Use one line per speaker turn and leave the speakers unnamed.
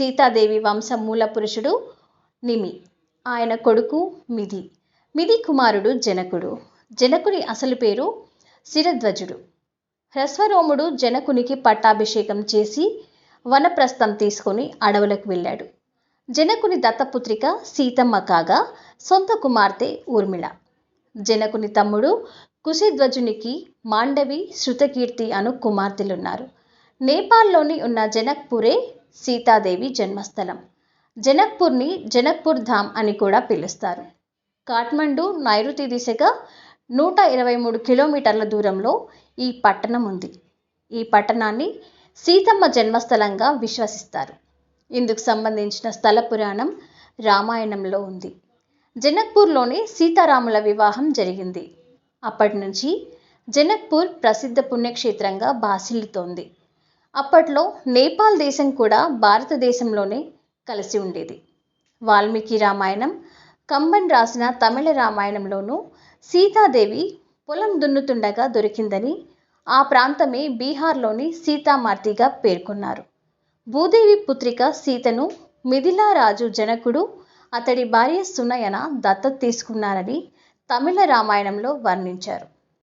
సీతాదేవి వంశ మూల పురుషుడు నిమి. ఆయన కొడుకు మిది మిది కుమారుడు జనకుడు. జనకుని అసలు పేరు శిరధ్వజుడు. హ్రస్వరోముడు జనకునికి పట్టాభిషేకం చేసి వనప్రస్థం తీసుకొని అడవులకు వెళ్ళాడు. జనకుని దత్తపుత్రిక సీతమ్మ కాగా సొంత కుమార్తె ఊర్మిళ. జనకుని తమ్ముడు కుశిధ్వజునికి మాండవి శృతకీర్తి అను కుమార్తెలున్నారు. నేపాల్లోని ఉన్న జనక్పురే సీతాదేవి జన్మస్థలం. జనక్పూర్ని జనక్పూర్ ధామ్ అని కూడా పిలుస్తారు. కాఠ్మండు నైరుతి దిశగా నూట ఇరవై మూడు కిలోమీటర్ల దూరంలో ఈ పట్టణం ఉంది. ఈ పట్టణాన్ని సీతమ్మ జన్మస్థలంగా విశ్వసిస్తారు. ఇందుకు సంబంధించిన స్థల పురాణం రామాయణంలో ఉంది. జనక్పూర్లోనే సీతారాముల వివాహం జరిగింది. అప్పటి నుంచి జనక్పూర్ ప్రసిద్ధ పుణ్యక్షేత్రంగా బాసిల్లుతోంది. అప్పట్లో నేపాల్ దేశం కూడా భారతదేశంలోనే కలిసి ఉండేది. వాల్మీకి రామాయణం కంబన్ రాసిన తమిళ రామాయణంలోనూ సీతాదేవి పొలం దున్నుతుండగా దొరికిందని ఆ ప్రాంతమే బీహార్లోని సీతామార్తిగా పేర్కొన్నారు. భూదేవి పుత్రిక సీతను మిథిలా రాజు జనకుడు అతడి భార్య సునయన దత్తత తీసుకున్నారని తమిళ రామాయణంలో వర్ణించారు.